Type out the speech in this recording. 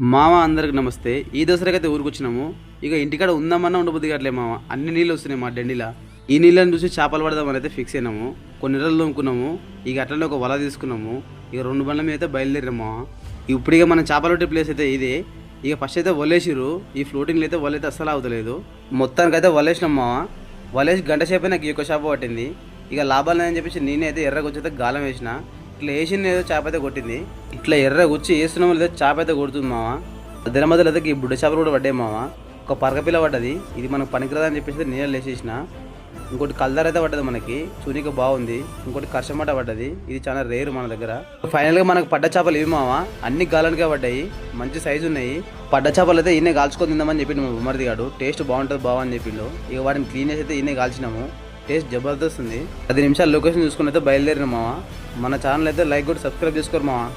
మామ అందరికి నమస్తే. ఈ దసరాకి అయితే ఊరికి వచ్చినాము ఇక ఇంటికాడ ఉందామన్నా ఉండబుద్ది కావట్లే మామ. అన్ని నీళ్ళు వస్తున్నాయి మా డెండిలా ఈ నీళ్ళని చూసి చేపలు పడదామని అయితే ఫిక్స్ అయినాము. కొన్ని నీళ్ళు తోముకున్నాము. ఇక అట్లనే ఒక వల తీసుకున్నాము. ఇక రెండు బండ్ల మీద అయితే బయలుదేరాము ఇప్పుడు ఇక మనం చేపలు పట్టే ప్లేస్ అయితే ఇదే. ఇక ఫస్ట్ అయితే వలేసిరు ఈ ఫ్లోటింగ్లు అయితే వలైతే అస్సలు అవుతలేదు మొత్తానికి అయితే వలేసినాం మామ. వలేసి గంట సేపే నాకు ఈ యొక్క చేప పట్టింది. ఇక లాభాలు అని చెప్పేసి నేనే అయితే ఎర్ర అయితే గాలం వేసిన. ఇట్లా వేసింది ఏదో చేప అయితే కొట్టింది. ఇట్లా ఎర్ర గుచ్చి వేస్తున్నాం లేదో చేప అయితే కొడుతుంది మామ మధ్యలో మధ్యలో అయితే ఈ బుడ్డ చేపలు కూడా పడ్డాయి మామ ఒక పరకపిల్ల పడ్డది. ఇది మనకు పనికిరాదని చెప్పేసి నీళ్ళు వేసేసిన. ఇంకోటి కల్దార్ అయితే పడ్డది మనకి. చూనిక బాగుంది. ఇంకోటి కర్షమట పడ్డది. ఇది చాలా రేరు మన దగ్గర. ఫైనల్గా మనకు పడ్డ చేపలు ఇవి మామ అన్ని గాలనికే పడ్డాయి. మంచి సైజు ఉన్నాయి. పడ్డ చేపలు అయితే ఈయనే కాల్చుకొని తిందామని చెప్పిండు మా ఉమ్మరిది గాడు. టేస్ట్ బాగుంటుంది బాగా అని చెప్పిండు. ఇక వాటిని క్లీన్ చేసి అయితే ఈయనే కాల్చినాము. టేస్ట్ జబర్దస్త్ ఉంది. పది నిమిషాలు లొకేషన్ చూసుకుని అయితే బయలుదేరిన మావా. మన ఛానల్ అయితే లైక్ కూడా సబ్స్క్రైబ్ చేసుకోరు మావా.